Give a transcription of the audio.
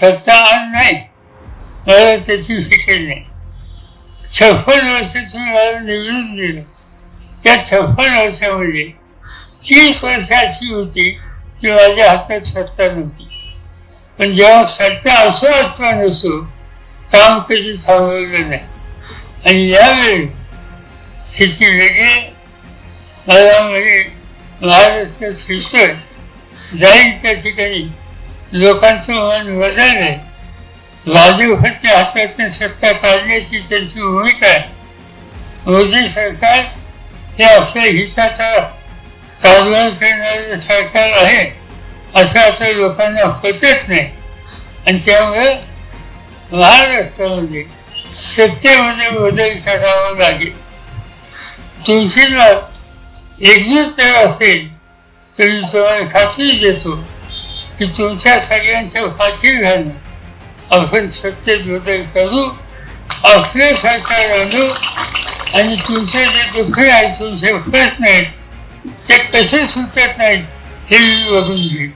सत्ता नाही मला त्याची फिकर नाही. छप्पन वर्षातून मला निवडून दिलं. त्या छप्पन वर्षामध्ये तीस वर्षाची होती की माझ्या हातात सत्ता नव्हती. पण जेव्हा सत्ता असो अथवा नसो काम कधी थांबवलं नाही. आणि यावेळी स्थिती वेगळी. मला म्हणजे महाराष्ट्रात फिरतोय जाईल त्या ठिकाणी. लोकांचं मन बदललंय भाजपच्या हातातून सत्ता काढण्याची त्यांची भूमिका आहे. मोदी सरकार हे आपल्या हिताचा कारभार करणारे सरकार आहे असं आता लोकांना होतच नाही. आणि त्यामुळे महाराष्ट्रामध्ये सत्तेमध्ये बदल करावा लागेल. तुमची एकजूट जर असेल तरी तुम्हाला खात्री देतो. की तुमच्या सगळ्यांच्या फाशी घालणं. आपण सत्य बदल करू आपले सरकार आणू आणि तुमचे जे दुःख आहे तुमचे प्रश्न आहेत ते कसे सुटत नाहीत हे मी बघून घेईन.